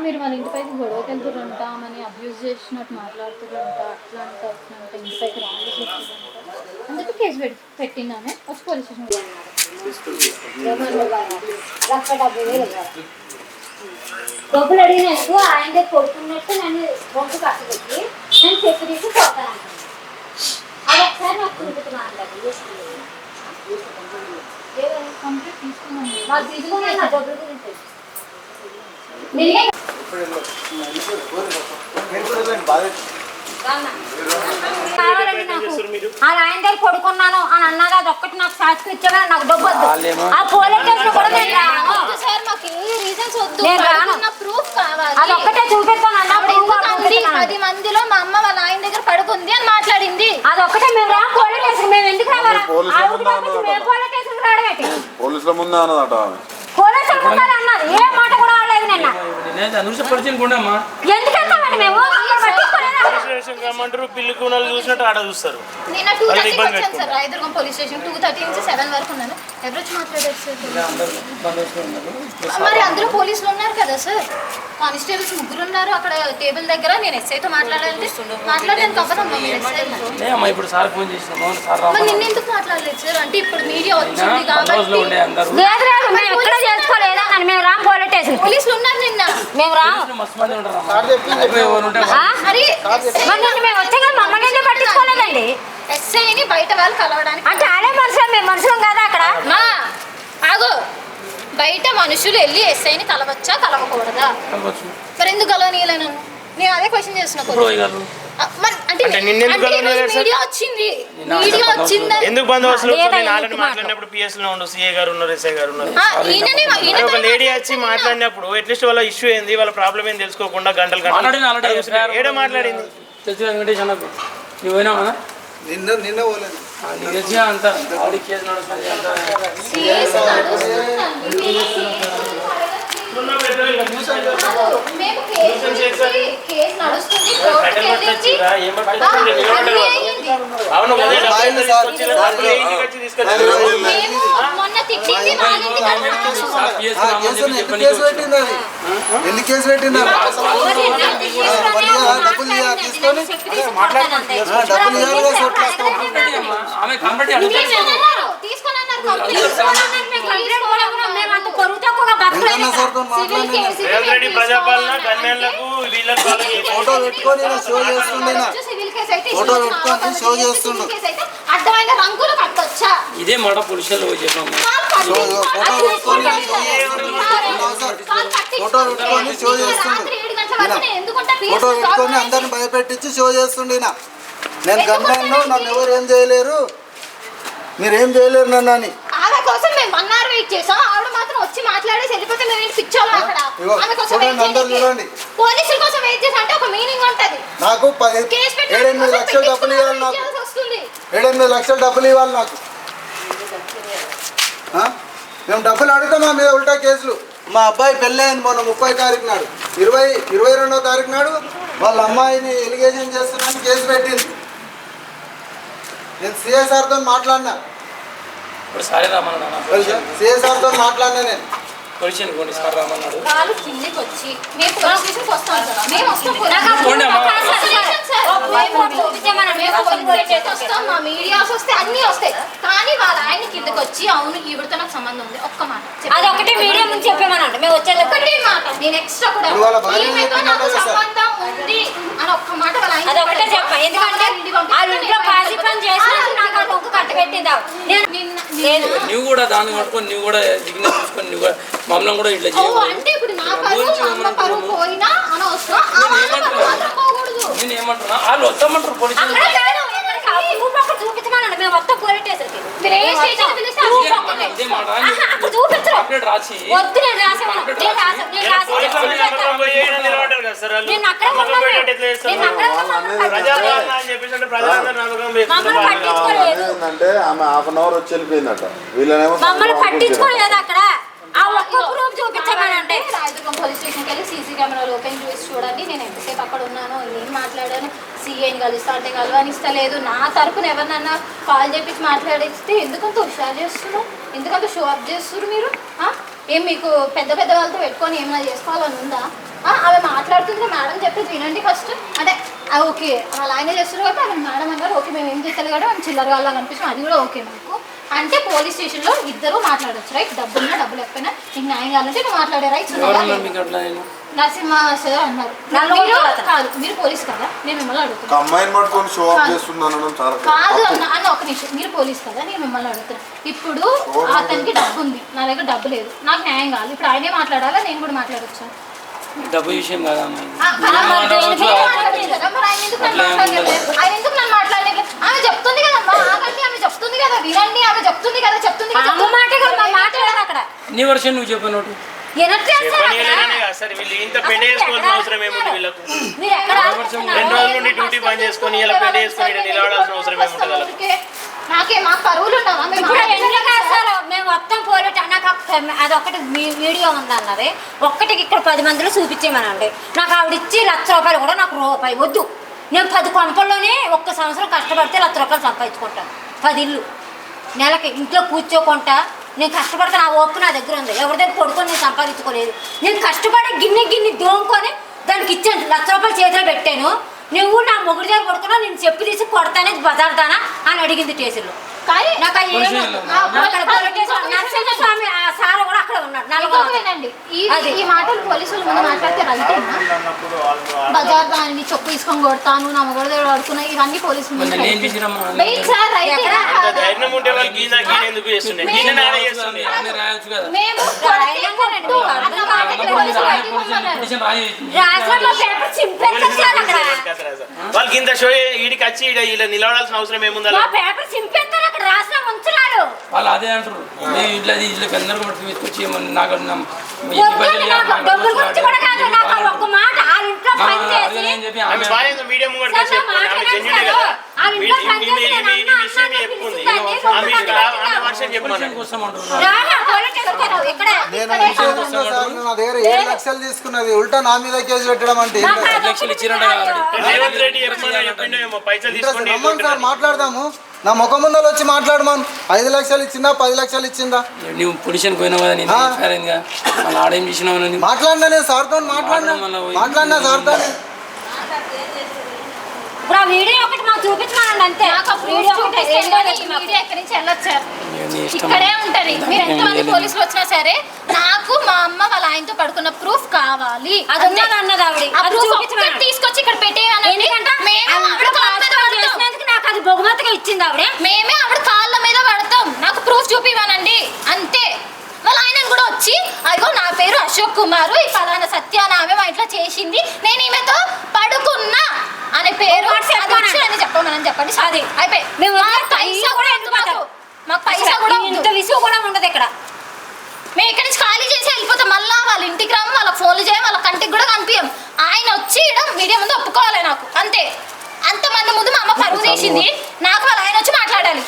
మీరు వాళ్ళ ఇంటిపైకి గొడవకి వెళ్తురంట అబ్యూజ్ చేసినట్టు మాట్లాడుతురంట అట్లా అంట అంట ఇంటిపైకి రాంగ్ చేస్తురంట అందుకే కేసు పెట్టి పెట్టిందామే? వచ్చి పోలీస్ స్టేషన్ డబ్బులు అడిగినందుకు ఆయన కొడుకున్నట్టు నన్ను బొంకు కట్టబెట్టి నేను చెప్పి తీసి కొడతాను అది ఒకసారి నాకు తిరుగుతూ మాట్లాడి కంప్లీట్ తీసుకున్నాను. మాకు తీసుకున్నాను డబ్బుల గురించి నేనే కావాలండి నాకు ఆ ఆయన దగ్గర పడుకున్నాను అని అన్నది అది ఒక్కటి నాకు సాక్షి ఇచ్చావా నాకు డబ్బు వద్దు ఆ పోలీస్ స్టేషన్ కూడా నేను రాను సార్ మాకు రీజన్స్ వద్దు ప్రూఫ్ కావాలి అది ఒక్కటే చూపిస్తాను. పది మందిలో మా అమ్మ వాళ్ళ ఆయన దగ్గర పడుకుంది అని మాట్లాడింది అది ఒక్కటే మేము రా పోలీస్ స్టేషన్ మేము ఎందుకు రావాలా పోలీసులు ముందు అన్నదట. పోలీసుల ముందే ఆమె పోలీసులు ముందర అన్నారు ఏ మాట కూడా ఆడలేదు నిన్న నేను పరిచయం మేము స్టేషన్ రమ్మంటారు పిల్లి కూనలు చూసినట్టు ఆడ చూస్తారు. నేను టూ వాళ్ళని థర్టీకి ఇబ్బంది వచ్చాను sir Rayadurgam police station. Two thirty నుంచి సెవెన్ వరకు ఉన్నాను. ఎవరు వచ్చి మాట్లాడారు సార్? మరి అందులో సార్ కానిస్టేబుల్స్ ముగ్గురు ఉన్నారు అక్కడ టేబుల్ దగ్గర. నేను ఎస్ఐతో మాట్లాడాలంటే మాట్లాడడానికి అవ్వదమ్మా మీరు ఎస్ఐ లే అమ్మా ఇప్పుడు సార్ ఫోన్ చేసినాము సార్ మరి రామ్మా నిన్న ఎందుకు మాట్లాడలేదు సార్? అంటే ఇప్పుడు మీడియా వచ్చింది కాబట్టి అందరూ. లేదు లేదు మేము ఎక్కడ చేసుకోలేదు మేము రామ్ పోలీస్ స్టేషన్ పోలీసులు ఉన్నారు నిన్న. మేము రాము? మరి నిన్న మేము మమ్మల్ని ఎందుకు పట్టించుకోలేదండి? ఎస్ఐని బయట వాళ్ళు కలవడానికి అంటే ఆడే మనుషులు మేము మనుషులం కాదా అక్కడ. మా ఆగో. బయట మనుషులు వెళ్ళి ఎస్ఐని కలవచ్చా కలవకూడదా మరి ఎందుకు కలవనీయలే నన్ను? నేను అదే క్వశ్చన్ మరి అంటే? మీడియా వచ్చింది. మీడియా ఎందుకు బందోబస్తులు లేదా నేను ఆల్రెడీ ఎందుకు మాట్లాడినప్పుడు పిఎస్లో ఉండు సిఏ గారు ఉన్నారు ఎస్ఐ గారు ఉన్నారు. ఒక లేడీ వచ్చి మాట్లాడినప్పుడు అట్లీస్ట్ వాళ్ళ ఇష్యూ ఏంది వాళ్ళ ప్రాబ్లం ఏంది తెలుసుకోకుండా గంటలు గంటలు ఏడ మాట్లాడింది? తెలుసు వెంకటేష్ అన్నకు నువ్వు పోయినావా? నిన్న నిన్న పోలేదు. అంత కేసు నడుస్తుంది అంత కేసు. అవును ఉదయం డబ్బులు కేసు తీసుకొని? డబ్బులు తీసుకొని ఇవ్వాలి రెడ్డి ప్రజాపాలన గన్మెన్లకు వీళ్ళకి వాళ్ళకి ఫోటో పెట్టుకొని షో ఫోటో పెట్టుకొని షో చేస్తుండు. రంగులు కట్టొచ్చా? ఇదే మాట చెప్పాము షో- ఫోటో పెట్టుకొని ఫోటో పెట్టుకొని షో చేస్తుండు. ఫోటో పెట్టుకొని అందరిని భయపెట్టించి షో చేస్తుండే. నేను గన్నాను నన్ను ఎవరు ఏం చేయలేరు. మీరేం చేయలేరు నన్ను అని. కోసం మేము వన్ అవర్ వెయిట్ చేసాం. ఆవిడ మాత్రం వచ్చి మాట్లాడేసి వెళ్ళిపోతే మేము ఏంటి పిచ్చోళ్ళం అక్కడ? ఇగో, ఆమె కోసం చూడండి, వెయిట్ అందరూ చూడండి. చేసి పోలీసుల కోసం వెయిట్ చేసి అంటే ఒక మీనింగ్ ఉంటది. నాకు పది కేసు పెట్టి ఏడెనిమిది లక్షలు డబ్బులు ఇవ్వాలి నాకు. వస్తుంది. ఏడెనిమిది లక్షలు డబ్బులు ఇవ్వాలి నాకు. ఆ? మేము డబ్బులు అడిగితే మా మీద ఉల్టా కేసులు. మా అబ్బాయి పెళ్ళయింది మొన్న ముప్పై తారీఖు నాడు. ఇరవై ఇరవై రెండో తారీఖు నాడు వాళ్ళ అమ్మాయిని ఎలిగేషన్ చేస్తున్నాను కేసు పెట్టింది. నేను సిఎస్ఆర్తో మాట్లాడినా. ఇప్పుడు సారీ రామన్నాడు తెలుసా సిఎస్ఆర్తో మాట్లాడినా నేను. పొలిషన్ కొన్ని సార్ రామన్నాడు కాలు కిందికి వచ్చి మేము వస్తాం మేము వస్తాం అమ్మా. మేము వస్తాం. మా మీడియాస్ అన్ని వస్తాయి. కానీ వాళ్ళ వచ్చి అవును ఈవిడతో నాకు సంబంధం ఉంది. ఒక్క మాట. అది ఒకటి మీడియా ముందు చెప్పేమనండి మేము వచ్చేది ఒకటే మాట. నేను ఎక్స్ట్రా కూడా ఈమెతో నాకు. సంబంధం ఉంది అని ఒక్క మాట అది ఒకటే చెప్పా ఎందుకంటే ఆ ఇంట్లో కాజీ పని నాకు ఆ డొక్కు కట్టబెట్టింది ఆవిడ. నేను నిన్న లేదు. నిన్న- నువ్వు కూడా దాన్ని పట్టుకొని నువ్వు కూడా దిగిన చూసుకొని నువ్వు కూడా మమ్మల్ని కూడా ఇట్లా ఓ చేయకూడదు. అంటే ఇప్పుడు నా పరువు మా అమ్మ పరువు పోయినా అనవసరం. వాళ్ళ నేను ఏమంటున్నా? వస్తామంటారు పోలీసులు అక్కడ కాదు, ఎక్కడికి ఆ ప్రూఫ్ అక్కడ చూపించమనండి మేము మొత్తం పోలీస్ స్టేషన్కి మీరు ఏ మేము స్టేషన్ వస్తాం. పిలిస్తే ఆ ప్రూఫ్ ఇదే ఒక్కటే. మాట, ఇదే మాట. ఆహా, అక్కడ చూపించరు కంప్లీట్ రాసి వద్దు నేను రాసాను నేను రాసాను నేను రాసి పోలీసులు నమ్మకం పోయి ఈయన నిలబడ్డారు కదా సార్ వాళ్ళు. నేను అక్కడే నమ్మకం ఉన్నాను పోయేటట్టు ఎట్లా చేస్తారు? నేను అక్కడే ఉన్నాను ప్రజాపాలన అని చెప్పేసి అంటే ప్రజలందరూ నమ్మకం మమ్మల్ని. పట్టించుకోలేదు ఏంటంటే ఆమె హాఫ్ అన్ అవర్ వచ్చి వెళ్ళిపోయిందట వీళ్ళనేమో మమ్మల్ని పట్టించుకోలేదు అక్కడ ఆ ఒక్క ప్రూఫ్ చూపించమనండి రాయదుర్గం పోలీస్ స్టేషన్కి వెళ్ళి సీసీ కెమెరాలు ఓపెన్ చేసి చూడండి నేను ఎంతసేపు నేను మాట్లాడాను. సీఏని కలుస్తా అంటే కలవనిస్తలేదు. నా తరపున ఎవరినన్నా కాల్ చేపించి మాట్లాడిస్తే ఎందుకంత హుషారు చేస్తున్నారు? ఎందుకంత షో అప్ చేస్తున్నారు మీరు? ఏం మీకు పెద్ద పెద్ద వాళ్ళతో పెట్టుకొని ఏమైనా చేసుకోవాలని ఉందా? ఆ, ఆమె మాట్లాడుతుంది మేడం చెప్పేది వినండి ఫస్ట్. అంటే ఓకే వాళ్ళ ఆయన చేస్తున్నారు కాబట్టి ఆమె మేడం అన్నారు. ఓకే మేము ఏం చేస్తారు కాబట్టి మేము చిల్లర వాళ్ళ అనిపిస్తాం అది కూడా ఓకే మాకు. అంటే పోలీస్ స్టేషన్లో ఇద్దరు మాట్లాడొచ్చు రైట్? డబ్బు ఉన్నా డబ్బులు ఎక్కైనా నీకు న్యాయం కావాలంటే నువ్వు మాట్లాడే రైట్స్? నరసింహ సార్ అన్నారు. కాదు మీరు పోలీస్ కదా? నేను మిమ్మల్ని ఒక అడుగుతున్నాను కాదు. అన్న అన్న ఒక నిమిషం. మీరు పోలీస్ కదా? నేను మిమ్మల్ని అడుగుతున్నాను ఇప్పుడు అతనికి డబ్బు ఉంది. నా దగ్గర డబ్బు లేదు. నాకు న్యాయం కావాలి. ఇప్పుడు ఆయనే మాట్లాడాలా? నేను కూడా మాట్లాడొచ్చు? డబ్బు విషయం కాదా కదా, కదా, ఆయన ఎందుకు నన్ను మాట్లాడలేదు? ఆమె చెప్తుంది కదమ్మా, ఆగండి, ఆమె చెప్తుంది కదా, వినండి, ఆమె చెప్తుంది కదా, చెప్తుంది కదా, అమ్మ మాట మా మాట్లాడదు అక్కడ. నీ వర్షన్ నువ్వు చెప్పనోటు ఎనట్టు చేస్తారు అక్కడ? చెప్పనీయలేదనే కదా సార్ వీళ్ళు ఇంత పెళ్ళి చేసుకోవాల్సిన అవసరం ఏముంది వీళ్ళకు? మీరు ఎక్కడ రెండు రోజుల నుండి డ్యూటీ బంద్ చేసుకొని ఇలా పెళ్ళి చేసుకొని ఈడ నిలబడాల్సిన అవసరం ఏముంటుంది వాళ్ళకి? ఊరికే నాకే మాకు పరువులు ఉండవా మేము మొత్తం పోలీట్ నాకు ఒక- అది ఒకటి మీ వీడియో ఉంది అన్నది ఒక్కటికి ఇక్కడ పది మందిలో చూపించేమనండి నాకు ఆవిడ ఇచ్చి లక్ష రూపాయలు కూడా నాకు రూపాయి వద్దు. నేను పది కొంపల్లోనే ఒక్క సంవత్సరం కష్టపడితే లక్ష రూపాయలు సంపాదించుకుంటాను పది ఇల్లు. నెలకి ఇంట్లో కూర్చోకుండా నేను కష్టపడితే నా ఓపు నా దగ్గర ఉంది. ఎవరి దగ్గర పడుకొని నేను సంపాదించుకోలేదు. నేను కష్టపడి గిన్నె గిన్నె దోముకొని దానికి ఇచ్చాను. లక్ష రూపాయలు చేతిలో పెట్టాను. నువ్వు నా మొగుడు దగ్గర పడుకున్నా నేను చెప్పు తీసి కొడతానే బజార్దానా అని అడిగింది టేసుల్లో. కానీ నాకు ఆ ఏమీ- పోలీసులు ఆ అక్కడ పోలీసు నరసింహ స్వామి ఆ సార్ కూడా అక్కడ ఉన్నాడు నల్గొండ ఇంకొకటేనండి, ఈ అది. ఈ మాటలు పోలీసులు ముందు మాట్లాడితే రైతేనా? బజార్ దాన్ని చెప్పు తీసుకొని కొడతాను నా మొగడు దగ్గర ఇవన్నీ పోలీసులు ముందు నేను. వెయిట్ సార్ రైతేనా? అంత కాదా? ధైర్యం ఉంటే వాళ్ళు ఎందుకు చేస్తుండే రాయొచ్చు కదా మేము కొడితే అన్న బయటికి పొమ్మన్నారు. పేపర్ చింపేస్తారు సార్ అక్కడ. ఇంత షో ఈడికి వచ్చి ఈడ ఇలా నిలబడాల్సిన అవసరం ఏముంది మా పేపర్ చింపేస్తారు వాళ్ళు అదే అంటారు. మేము ఇట్లా ఇట్లా అందరూ కూడా తీసుకొచ్చి నాకు నమ్మ- నేను విషయం ఉందా సార్. నా దగ్గర ఏడు లక్షలు తీసుకున్నది. ఉల్టా నా మీద కేసు పెట్టడం అంటే రమ్మని సార్ మాట్లాడదాము. నా ముఖం ముందర వచ్చి మాట్లాడమాను. ఐదు లక్షలు ఇచ్చిందా పది లక్షలు ఇచ్చిందా? నువ్వు పొజిషన్ పోయినావు మాట్లాడినా నేను సార్తో మాట్లాడినా. మాట్లాడినా సార్తో ఇప్పుడు ఆ వీడియో ఒకటి మాకు చూపించమనండి అంతే. వీడియో ఒకటి ఎక్కడి నుంచి వెళ్ళొచ్చు సార్? నీ ఇష్టం. ఇక్కడే ఉంటది. మీరు ఎంతమంది. పోలీసులు వచ్చినా సరే నాకు మా అమ్మ వాళ్ళ ఆయనతో పడుకున్న ప్రూఫ్ కావాలి. అది అన్నది ఆవిడ ఆ తీసుకొచ్చి ఇక్కడ పెట్టేయాలండి. ఎందుకంటే మేము ఆవిడ కాళ్ళ మీద పడతాం. నాకు అది బహుమతిగా ఇచ్చింది ఆవిడ. మేమే ఆవిడ కాళ్ళ మీద పడతాం. నాకు ప్రూఫ్ చూపివ్వనండి. అంతే. వాళ్ళ ఆయన కూడా వచ్చి అయ్యో నా పేరు అశోక్ కుమార్. ఈ పలానా సత్య ఆమె మా ఇంట్లో చేసింది. నేను ఈమెతో పడుకున్నా. అనే పేరు. అని చెప్పమని చెప్పండి. అది. అయిపోయి. మేము. పైసా కూడా వద్దు మాకు? పైసా కూడా ఇంత. విసుగు కూడా ఉండదు ఇక్కడ. మేము ఇక్కడి నుంచి ఖాళీ చేసి వెళ్ళిపోతాం. మళ్ళా వాళ్ళ ఇంటికి రాము వాళ్ళ ఫోన్లు చేయం వాళ్ళ కంటికి కూడా కనిపించం ఆయన వచ్చి మీడియా ముందు ఒప్పుకోవాలి నాకు. అంతే. అంతమంది ముందు మా అమ్మ పరువు తీసింది. నాకు వాళ్ళ ఆయన వచ్చి మాట్లాడాలి.